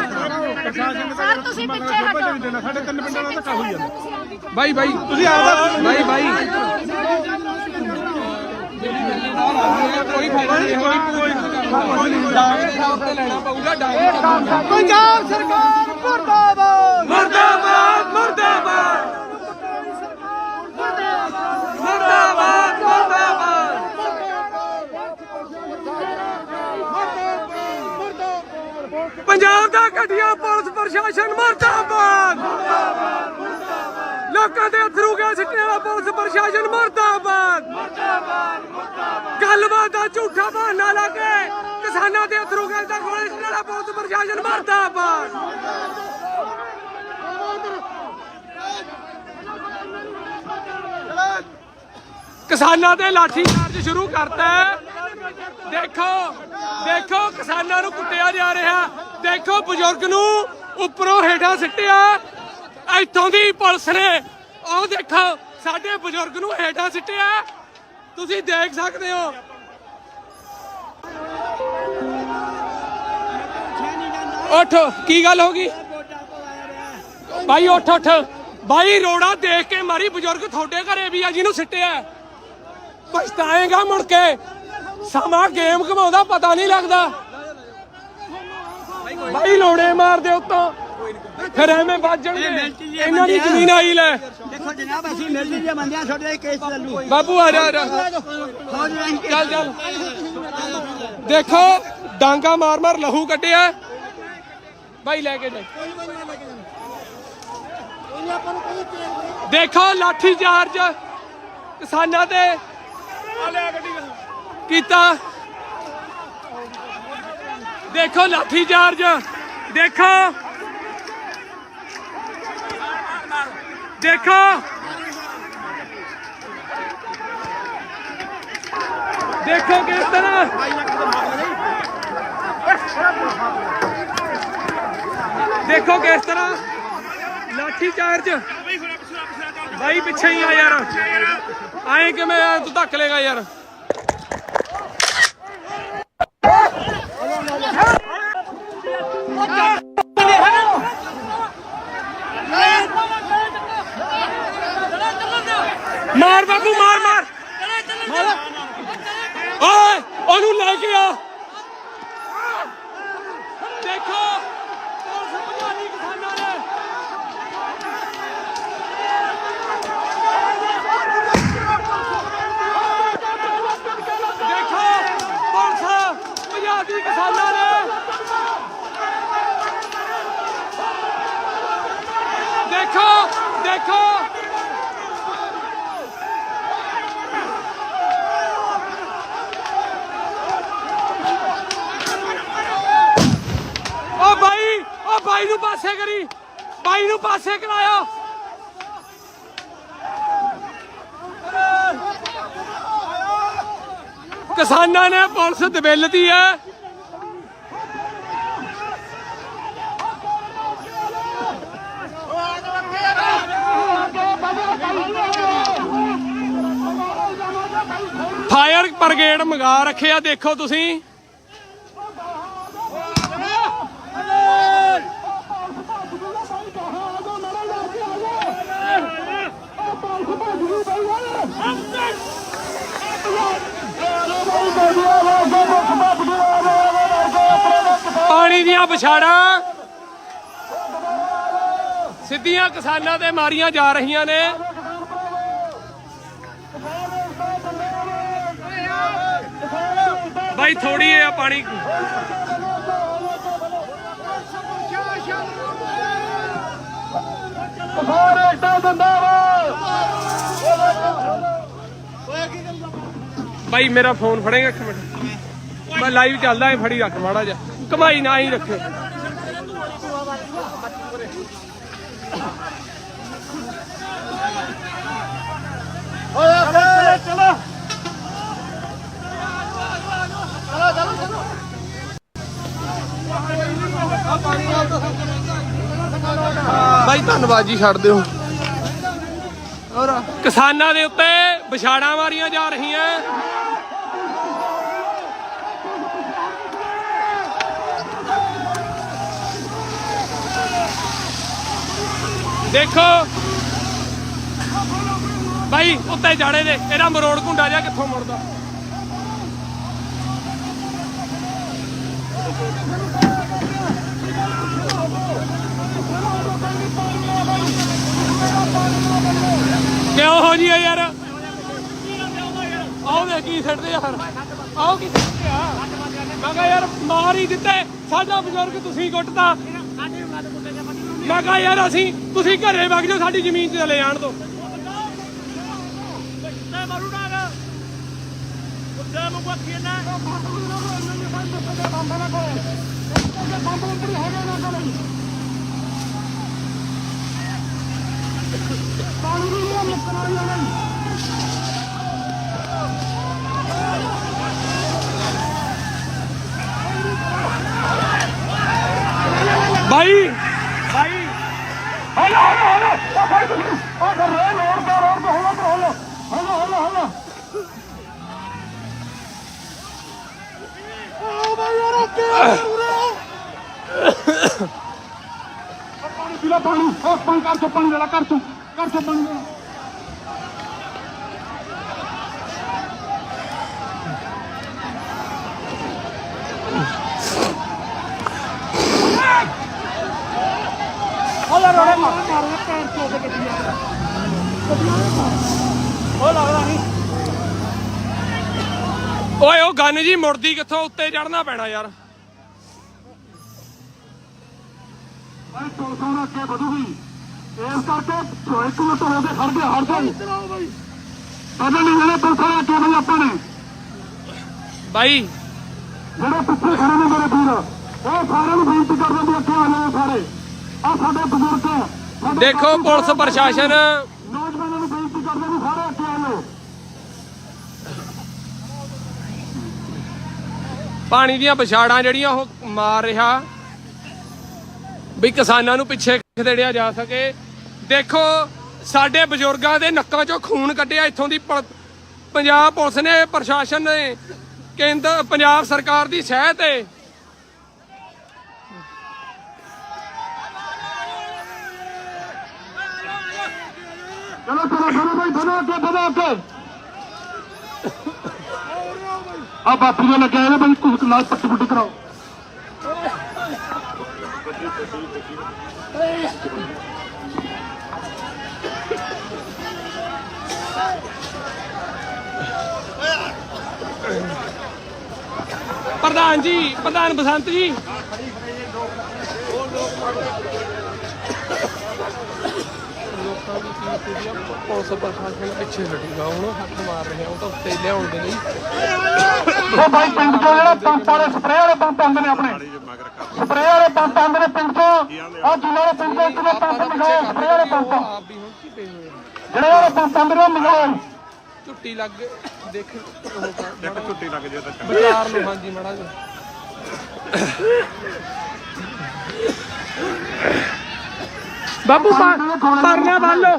ਸਰ ਤੁਸੀਂ ਪਿੱਛੇ ਹਟੋ ਸਾਡੇ ਤਿੰਨ ਪਿੰਡਾਂ ਦਾ ਧੱਕਾ ਹੋਈ ਜਾਂਦਾ ਬਾਈ ਬਾਈ ਤੁਸੀਂ ਆਦਾ ਬਾਈ ਬਾਈ। ਕੋਈ ਫਾਇਦਾ ਨਹੀਂ ਕੋਈ ਕੋਈ ਡਾਂਗੇ ਸਾਹਿਬ ਤੇ ਲੈਣਾ ਪਊਗਾ ਡਾਂਗੇ ਪੰਜਾਬ ਸਰਕਾਰ ਮਰਦਾਬਾਦ। ਮਰਦਾਬਾਦ ਮਰਦਾਬਾਦ ਮਰਦਾਬਾਦ ਪੰਜਾਬ ਦਾ ਘਟੀਆ ਪੁਲਿਸ ਪ੍ਰਸ਼ਾਸਨ, ਮਰਦਾਬਾਦ! ਲੋਕਾਂ ਦੇ ਅਥਰੂ ਗੈਸ ਸਿੱਟਣ ਵਾਲਾ ਪੁਲਿਸ ਪ੍ਰਸ਼ਾਸਨ, ਮਰਦਾਬਾਦ! ਗੱਲਬਾਤ ਦਾ ਝੂਠਾ ਬਹਾਨਾ ਲਾ ਕੇ ਕਿਸਾਨਾਂ ਦੇ ਅਥਰੂ ਗੈਸ ਦਾ ਗੋਲੇ ਸਿੱਟਣ ਵਾਲਾ ਪੁਲਿਸ ਪ੍ਰਸ਼ਾਸਨ, ਮਰਦਾਬਾਦ! ਕਿਸਾਨਾਂ ਤੇ ਲਾਠੀ ਚਾਰਜ ਸ਼ੁਰੂ ਕਰਤਾ ਦੇਖੋ ਦੇਖੋ ਕਿਸਾਨਾਂ ਨੂੰ ਕੁੱਟਿਆ ਜਾ ਰਿਹਾ। ਦੇਖੋ ਬਜ਼ੁਰਗ ਨੂੰ ਉੱਪਰੋਂ ਹੇਠਾਂ ਸਿੱਟਿਆ, ਇੱਥੋਂ ਦੀ ਪੁਲਿਸ ਨੇ। ਉਹ ਦੇਖੋ, ਸਾਡੇ ਬਜ਼ੁਰਗ ਨੂੰ ਹੇਠਾਂ ਸਿੱਟਿਆ। ਤੁਸੀਂ ਦੇਖ ਸਕਦੇ ਹੋ। ਉੱਠ, ਕੀ ਗੱਲ ਹੋ ਗਈ? ਬਾਈ, ਉੱਠ ਉੱਠ। ਬਾਈ, ਰੋੜਾ ਦੇਖ ਕੇ ਮਾਰੀ ਬਜ਼ੁਰਗ ਤੁਹਾਡੇ ਘਰੇ ਵੀ ਆ, ਜਿਹਨੂੰ ਸਿੱਟਿਆ। ਪਛਤਾਏਗਾ ਮੁੜ ਕੇ। ਸਮਾਂ ਗੇਮ ਘਮਾਉਂਦਾ, ਪਤਾ ਨਹੀਂ ਲੱਗਦਾ। ਭਾਈ ਲੋੜੇ ਮਾਰਦੇ ਉੱਤੋਂ। ਫਿਰ ਐਵੇਂ ਵੱਜਣਗੇ। ਇਹਨਾਂ ਦੀ ਜ਼ਮੀਨ ਆਈ ਲੈ। ਦੇਖੋ ਜਨਾਬ ਅਸੀਂ ਮਿਲ ਜੇ ਬੰਦਿਆਂ ਤੁਹਾਡੇ ਕੇਸ ਚੱਲੂ। ਬਾਬੂ ਆ ਜਾ ਆ ਜਾ। ਚੱਲ ਚੱਲ। ਦੇਖੋ ਡਾਂਗਾ ਮਾਰ ਮਾਰ ਲਹੂ ਕੱਢਿਆ। ਭਾਈ ਲੈ ਕੇ ਜਾ ਦੇਖੋ ਲਾਠੀ ਚਾਰਜ ਕਿਸਾਨਾਂ ਤੇ ਕੀਤਾ। ਦੇਖੋ ਲਾਠੀ ਚਾਰਜ ਦੇਖੋ ਦੇਖੋ ਦੇਖੋ ਕਿਸ ਤਰ੍ਹਾਂ ਦੇਖੋ ਕਿਸ ਤਰ੍ਹਾਂ ਲਾਠੀ ਚਾਰਜ ਬਾਈ ਪਿੱਛੇ ਹੀ ਆ ਯਾਰ ਆਏ ਕਿਵੇਂ ਆ? ਤੂੰ ਧੱਕ ਲੇਗਾ ਯਾਰ ਮਾਰ ਬਾਬੂ ਮਾਰ ਮਾਰ। ਓਏ ਉਹਨੂੰ ਲੈ ਕੇ ਆ। ਦੇਖੋ ਪੁਲਿਸ ਭਜਾਨੀ ਕਿਸਾਨਾਂ ਨੇ ਦੇਖੋ ਪੁਲਿਸ ਭਜਾਨੀ ਕਿਸਾਨਾਂ ਨੇ ਦੇਖੋ ਦੇਖੋ ਓ ਬਾਈ ਓ ਬਾਈ ਨੂੰ ਪਾਸੇ ਕਰੀ ਬਾਈ ਨੂੰ ਪਾਸੇ ਕਰਾਇਆ। ਕਿਸਾਨਾਂ ਨੇ ਪੁਲਿਸ ਦਬਿਲਤੀ ਹੈ। ਫਾਇਰ ਬ੍ਰਿਗੇਡ ਮੰਗਾ ਰੱਖਿਆ ਦੇਖੋ ਤੁਸੀਂ। ਪਾਣੀ ਦੀਆਂ ਵਿਛਾੜਾਂ ਸਿੱਧੀਆਂ ਕਿਸਾਨਾਂ ਤੇ ਮਾਰੀਆਂ ਜਾ ਰਹੀਆਂ ਨੇ। ਬਾਈ ਥੋੜੀ ਹੈ ਪਾਣੀ। ਬਾਈ, ਮੇਰਾ ਫੋਨ ਫੜੇਗਾ ਇੱਕ ਮਿੰਟ। ਮੈਂ ਲਾਈਵ ਚੱਲਦਾ ਹੈ ਫੜੀ ਰੱਖ ਮਾੜਾ ਜਿਹਾ। ਕਮਾਈ ਨਾ ਹੀ ਰੱਖੇ। ਬਾਈ, ਧੰਨਵਾਦ ਜੀ, ਛੱਡ ਦਿਓ। ਕਿਸਾਨਾਂ ਦੇ ਉੱਤੇ ਵਿਛਾੜਾਂ ਮਾਰੀਆਂ ਜਾ ਰਹੀਆਂ। ਦੇਖੋ। ਬਾਈ, ਉੱਤੇ ਜਾੜੇ ਦੇ। ਇਹਦਾ ਮਰੋੜ ਘੁੰਡਾ ਜਿਹਾ ਕਿੱਥੋਂ ਮੁੜਦਾ? ਕਿਉਂ ਹੋ ਜੀ ਯਾਰ। ਆਹ ਦੇ ਕੀ ਛੱਡਦੇ ਯਾਰ। ਆਹ ਕੀ ਛੱਡਦੇ ਆ। ਮੈਂ ਕਿਹਾ ਯਾਰ, ਮਾਰ ਹੀ ਦਿੱਤੇ ਸਾਡਾ ਬਜ਼ੁਰਗ ਤੁਸੀਂ ਕੁੱਟਤਾ। ਮੈਂ ਕਿਹਾ ਯਾਰ, ਅਸੀਂ, ਤੁਸੀਂ ਘਰੇ ਵਗ ਜਾਓ, ਸਾਡੀ ਜ਼ਮੀਨ 'ਚ ਚਲੇ ਜਾਣ ਦੋ ਭਾਈ ਭਾਈ ਪੀਲਾ ਪਾਣੀ। ਉਹ ਪਾਣੀ ਕਰ ਪਾਣੀ ਲੈ ਲਾ ਕਰ ਚੋ। ਕਰ ਲਾ। ਓਏ ਉਹ ਗੰਨ ਜੀ ਮੁੜਦੀ ਕਿੱਥੋਂ? ਉੱਤੇ ਚੜਨਾ ਪੈਣਾ ਯਾਰ। ਮੈਂ ਹੁਣ ਅੱਗੇ ਵਧੂਗੀ ਇਸ ਕਰਕੇ ਜੋ ਇੱਕ ਮਿੰਟ ਹੋ ਕੇ ਖੜ ਗਿਆ ਹਟ ਜਾ। ਪਹਿਲਾਂ ਨਹੀਂ ਜਿਹੜੇ ਪੁਲਿਸ ਵਾਲੇ ਅੱਗੇ ਬਈ ਆਪਾਂ ਨੇ? ਬਾਈ। ਜਿਹੜੇ ਪਿੱਛੇ ਖੜੇ ਨੇ ਮੇਰੇ ਵੀਰ ਉਹ ਸਾਰਿਆਂ ਨੂੰ ਬੇਨਤੀ ਕਰਦੇ ਵੀ ਅੱਗੇ ਆ ਜਾਓ ਸਾਰੇ। ਆ ਸਾਡੇ ਬਜ਼ੁਰਗ ਸਾਡੇ ਦੇਖੋ ਪੁਲਿਸ ਪ੍ਰਸ਼ਾਸਨ। ਨੌਜਵਾਨਾਂ ਨੂੰ ਬੇਨਤੀ ਕਰਦੇ ਵੀ ਸਾਰੇ ਅੱਗੇ ਆ ਜਾਓ। ਪਾਣੀ ਦੀਆਂ ਵਿਛਾੜਾਂ ਜਿਹੜੀਆਂ ਉਹ ਮਾਰ ਰਿਹਾ ਵੀ ਕਿਸਾਨਾਂ ਨੂੰ ਪਿੱਛੇ ਖਦੇੜਿਆ ਜਾ ਸਕੇ। ਦੇਖੋ, ਸਾਡੇ ਬਜ਼ੁਰਗਾਂ ਦੇ ਨੱਕਾਂ 'ਚੋਂ ਖੂਨ ਕੱਢਿਆ ਇੱਥੋਂ ਦੀ ਪੰਜਾਬ ਪੁਲਿਸ ਨੇ, ਪ੍ਰਸ਼ਾਸਨ ਨੇ, ਕੇਂਦਰ, ਪੰਜਾਬ ਸਰਕਾਰ ਦੀ ਸਹਿ ਤੇ। ਚਲੋ ਚਲੋ ਚਲੋ ਭਾਈ ਵਧੋ ਅੱਗੇ ਵਧੋ ਅੱਗੇ। ਆ ਬਾਪੂ ਦੇ ਲੱਗਿਆ ਇਹਨੇ ਬਈ ਕੁਝ ਨਾਲ ਪੱਟੀ ਪੁੱਟੀ ਕਰਾਓ। ਪ੍ਰਧਾਨ ਜੀ ਪ੍ਰਧਾਨ ਬਸੰਤ ਜੀ। ਪੁਲਿਸ ਪ੍ਰਸ਼ਾਸਨ ਪਿੱਛੇ ਹਟੇਗਾ ਹੁਣ ਹੱਥ ਮਾਰ ਰਿਹਾ ਉਹ ਤਾਂ ਉੱਤੇ ਲਿਆਉਣ ਦੇ ਲਈ ਉਹ ਭਾਈ ਪਿੰਡ ਚੋਂ ਜਿਹੜਾ ਪੰਪ ਵਾਲੇ ਸਪਰੇਅ ਵਾਲੇ ਪੰਪ ਆਉਂਦੇ ਨੇ ਆਪਣੇ। ਸਪਰੇਅ ਵਾਲੇ ਪੰਪ ਆਉਂਦੇ ਨੇ ਪਿੰਡ ਚੋਂ। ਆ ਜਿਨ੍ਹਾਂ ਦੇ ਪਿੰਡ ਦੇ ਪੰਪ ਸਪਰੇਅ ਵਾਲੇ ਪੰਪ। ਕੀ ਆ। ਜਿਹੜੇ ਵਾਲੇ ਪੰਪ ਆਉਂਦੇ ਨੇ ਮੰਗਾਓ ਝੁੱਟੀ ਲੱਗ ਦੇਖ। ਇੱਕ ਝੁੱਟੀ ਲੱਗ ਜੇ ਤਾਂ ਬਾਜ਼ਾਰ ਨੂੰ ਹਾਂਜੀ ਮੜਾ ਜੀ ਬਾਬੂ ਪਰਨਾ ਬੰਨ ਲੋ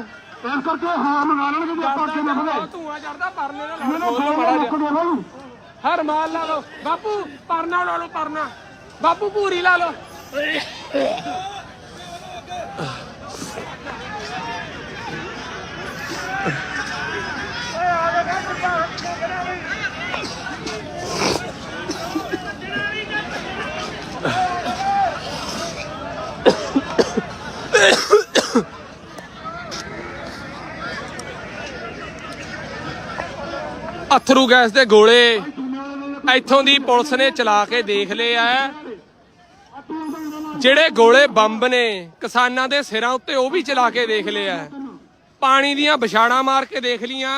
ਇਸ ਕਰਕੇ ਹਾਂ ਮੰਗਾ ਲੈਣਗੇ ਜੇ ਆਪਾਂ ਅੱਗੇ ਨਾ ਵਧੇ ਧੂਆ ਚੜਦਾ ਪਰਨੇ ਨਾਲ ਮੈਨੂੰ ਮਾੜਾ ਬਾਬੂ ਹਰ ਮਾਲ ਲਾ ਲਓ। ਬਾਪੂ ਪਰਨਾ ਲਾ ਲਓ ਪਰਨਾ। ਬਾਪੂ ਪੂਰੀ ਲਾ ਲਓ। ਅਥਰੂ ਗੈਸ ਦੇ ਗੋਲੇ ਇੱਥੋਂ ਦੀ ਪੁਲਿਸ ਨੇ ਚਲਾ ਕੇ ਦੇਖ ਲਏ ਆ। ਜਿਹੜੇ ਗੋਲੇ ਬੰਬ ਨੇ ਕਿਸਾਨਾਂ ਦੇ ਸਿਰਾਂ ਉੱਤੇ ਉਹ ਵੀ ਚਲਾ ਕੇ ਦੇਖ ਲਏ ਪਾਣੀ ਦੀਆਂ ਵਿਛਾੜਾਂ ਮਾਰ ਕੇ ਦੇਖ ਲੀਆਂ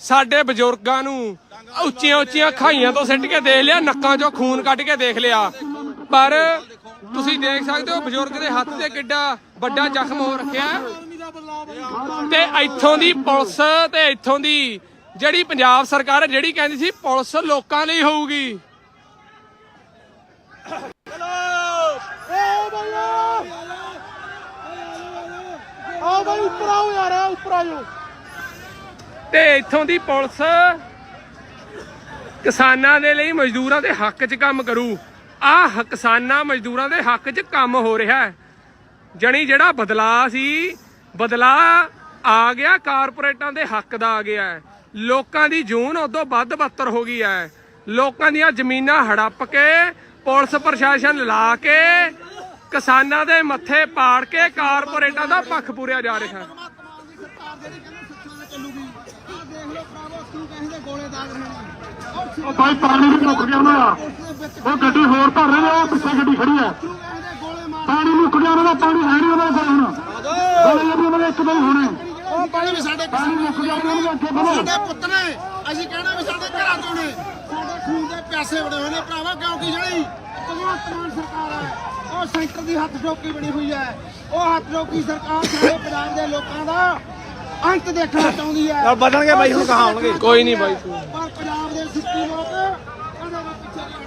ਸਾਡੇ ਬਜ਼ੁਰਗਾਂ ਨੂੰ ਉੱਚੀਆਂ ਉੱਚੀਆਂ ਖਾਈਆਂ ਤੋਂ ਸਿੱਟ ਕੇ ਦੇਖ ਲਿਆ, ਨੱਕਾਂ 'ਚੋਂ ਖੂਨ ਕੱਢ ਕੇ ਦੇਖ ਲਿਆ। ਪਰ ਤੁਸੀਂ ਦੇਖ ਸਕਦੇ ਹੋ, ਬਜ਼ੁਰਗ ਦੇ ਹੱਥ ਤੇ ਕਿੱਡਾ ਵੱਡਾ ਜ਼ਖਮ ਹੋ ਰੱਖਿਆ ਤੇ ਇੱਥੋਂ ਦੀ ਪੁਲਿਸ ਤੇ ਇੱਥੋਂ ਦੀ ਜਿਹੜੀ ਪੰਜਾਬ ਸਰਕਾਰ ਹੈ, ਜਿਹੜੀ ਕਹਿੰਦੀ ਸੀ ਪੁਲਿਸ ਲੋਕਾਂ ਲਈ ਹੋਊਗੀ। ਆ ਬਾਈ, ਉੱਪਰ ਆਓ ਯਾਰ, ਉੱਪਰ ਆਓ। ਤੇ ਇੱਥੋਂ ਦੀ ਪੁਲਿਸ ਕਿਸਾਨਾਂ ਦੇ ਲਈ ਮਜ਼ਦੂਰਾਂ ਦੇ ਹੱਕ 'ਚ ਕੰਮ ਕਰੂ। ਆਹ ਕਿਸਾਨਾਂ ਮਜ਼ਦੂਰਾਂ ਦੇ ਹੱਕ 'ਚ ਕੰਮ ਹੋ ਰਿਹਾ ਹੈ। ਜਣੀ ਜਿਹੜਾ ਬਦਲਾਅ ਸੀ ਬਦਲਾਅ ਆ ਗਿਆ, ਕਾਰਪੋਰੇਟਾਂ ਦੇ ਹੱਕ ਦਾ ਆ ਗਿਆ ਲੋਕਾਂ ਦੀ ਜੂਨ ਉਦੋਂ ਵੱਧ ਬੱਤਰ ਹੋ ਗਈ ਹੈ। ਲੋਕਾਂ ਦੀਆਂ ਜ਼ਮੀਨਾਂ ਹੜੱਪ ਕੇ, ਪੁਲਿਸ ਪ੍ਰਸ਼ਾਸਨ ਲਾ ਕੇ, ਕਿਸਾਨਾਂ ਦੇ ਮੱਥੇ ਪਾੜ ਕੇ ਕਾਰਪੋਰੇਟਾਂ ਦਾ ਪੱਖ ਪੂਰਿਆ ਜਾ ਰਿਹਾ ਹੈ। ਉਹ ਭਾਈ ਪਾਣੀ ਵੀ ਮੁੱਕ ਗਿਆ ਉਹਨਾਂ ਦਾ। ਉਹ ਗੱਡੀ ਹੋਰ ਭਰ ਰਹੇ ਨੇ ਉਹ ਪਿੱਛੇ ਗੱਡੀ ਖੜੀ ਹੈ ਪਾਣੀ ਮੁੱਕ ਗਿਆ ਉਹਨਾਂ ਦਾ ਪਾਣੀ ਹੈ ਨਹੀਂ ਉਹਨਾਂ ਕੋਲ ਹੁਣ। ਗੋਲੇ ਵੀ ਉਹਨਾਂ ਦੇ ਇੱਕ ਦਿਨ ਹੋਣੇ। ਉਹ ਪਾਣੀ ਵੀ ਸਾਡੇ ਪਾਣੀ ਮੁੱਕ ਗਿਆ ਉਹਨਾਂ ਨੂੰ ਅੱਗੇ ਵਧੋ। ਸਾਡੇ ਪੁੱਤ ਨੇ ਅਸੀਂ ਕਹਿਣਾ ਵੀ ਸਾਡੇ ਘਰਾਂ ਚੋਂ ਨੇ। ਸਾਡੇ ਖੂਨ ਦੇ ਪਿਆਸੇ ਬੜੇ ਹੋਏ ਨੇ ਭਰਾਵਾ ਕਿਉਂਕਿ ਜਿਹੜੀ ਭਗਵੰਤ ਮਾਨ ਸਰਕਾਰ ਹੈ ਉਹ ਸੈਂਟਰ ਦੀ ਹੱਥ ਚੌਕੀ ਬਣੀ ਹੋਈ ਹੈ। ਉਹ ਹੱਥ ਚੌਕੀ ਸਰਕਾਰ ਸਾਰੇ ਪੰਜਾਬ ਦੇ ਲੋਕਾਂ ਦਾ। ਅੰਤ ਦੇਖਣਾ ਚਾਹੁੰਦੀ ਹੈ। ਬਦਲਣਗੇ ਬਾਈ ਹੁਣ ਕਹਾਂ ਆਉਣਗੇ? ਕੋਈ ਨਹੀਂ ਬਾਈ। ਤੂੰ ਪਰ ਪੰਜਾਬ ਦੇ ਸਿੱਖੀ ਲੋਕ ਕਦੇ ਵੀ ਪਿੱਛੇ ਨਹੀਂ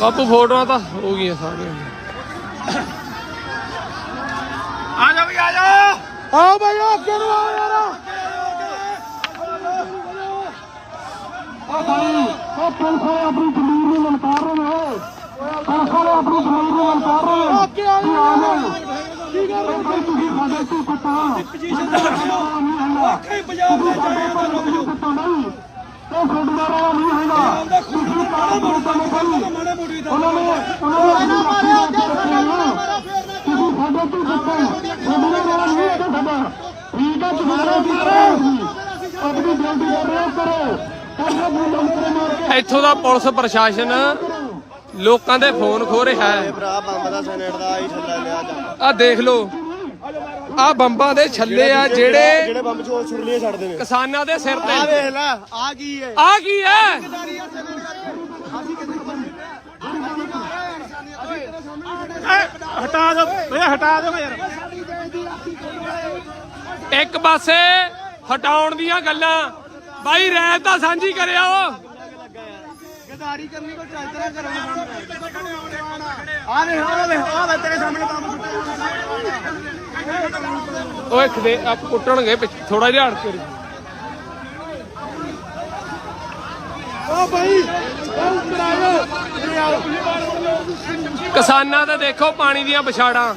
ਬਾਪੂ ਫੋਟੋਆਂ ਤਾਂ ਹੋ ਗਈਆਂ ਸਾਰੀਆਂ। ਆ ਜਾ ਵੀ ਆ ਜਾ ਆਓ ਬਾਈ ਅੱਗੇ ਨੂੰ ਆਓ ਯਾਰ। ਉਹ ਭਾਈ ਉਹ ਪੁਲਿਸ ਵਾਲੇ ਆਪਣੀ ਜ਼ਮੀਰ ਨੂੰ ਲਲਕਾਰ ਰਹੇ ਨੇ। ਪੁਲਿਸ ਵਾਲੇ ਆਪਣੀ ਜ਼ਮੀਰ ਨੂੰ ਲਲਕਾਰ ਰਹੇ ਨੇ। ਅੱਗੇ ਆ ਭਾਈ ਤੁਸੀਂ ਸਾਡੇ ਤੋਂ ਕੁੱਤਾ ਆਖੇ ਪੰਜਾਬ ਦੇ ਜਾਏ ਤਾਂ ਰੁਕ ਜਾਓ ਕੁੱਤਾ ਨਹੀਂ। ਉਹ ਫੁੱਟਬਾਲ ਨਹੀਂ ਹੈਗਾ। ਤੁਸੀਂ ਕਾਹਦੇ ਮੋਟਾ ਮੋਟਾ ਦਾ ਉਹਨਾਂ ਨੇ ਉਹਨਾਂ ਨੇ ਮਾਰਿਆ ਅੱਗੇ ਤੁਸੀਂ ਸਾਡੇ ਤੋਂ ਕੁੱਤਾ ਤੁਹਾਡੇ ਨਾਲ ਨਹੀਂ ਹੈ ਸਾਡਾ। ਠੀਕ ਹੈ ਮਾਰੋ ਆਪਣੀ ਡਿਊਟੀ ਕਰ ਰਹੇ ਹੋ ਕਰੋ। ਇੱਥੋਂ ਦਾ ਪੁਲਿਸ ਪ੍ਰਸ਼ਾਸਨ ਲੋਕਾਂ ਦੇ ਫੋਨ ਖੋ ਰਿਹਾ ਹੈ। ਭਰਾ ਬੰਬ ਦਾ ਸੈਨੇਟ ਦਾ ਆਈ ਛੱਲਾ ਲਿਆ ਜਾ ਆ ਦੇਖ ਲਓ। ਆ ਬੰਬਾਂ ਦੇ ਛੱਲੇ ਆ ਜਿਹੜੇ ਜਿਹੜੇ ਬੰਬ ਛੋੜ ਛੁਰਲੀਆਂ ਛੱਡਦੇ ਨੇ। ਕਿਸਾਨਾਂ ਦੇ ਸਿਰ ਆ ਤੇ ਵੇਖ ਲੈ ਆ ਕੀ ਹੈ? ਆ ਕੀ ਹੈ? ਹਟਾ ਦੋ ਓਏ ਹਟਾ ਦੋ ਯਾਰ ਇੱਕ ਪਾਸੇ ਹਟਾਉਣ ਦੀਆਂ ਗੱਲਾਂ। ਬਾਈ ਰਾਇ ਤਾਂ ਸਾਂਝੀ ਕਰਿਆ ਉਹ। ਗਦਾਰੀ ਕਰਨੀ ਕੋ ਚਾਹੀਦਾ ਕਰਨਾ ਆ ਵੇ ਆ ਵੇ ਆ ਵੇ ਤੇਰੇ ਸਾਹਮਣੇ ਬੰਬ ਓਏ ਖਦੇ ਆ ਕੁੱਟਣਗੇ ਥੋੜਾ ਜਿਹਾ ਹਟ ਕੇ। ਓ ਭਾਈ ਕਿਸਾਨਾਂ ਦਾ ਦੇਖੋ ਪਾਣੀ ਦੀਆਂ ਵਿਛਾੜਾਂ।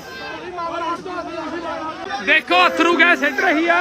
ਦੇਖੋ ਅਥਰੂ ਗੈਸ ਸਿੱਟ ਰਹੀ ਆ।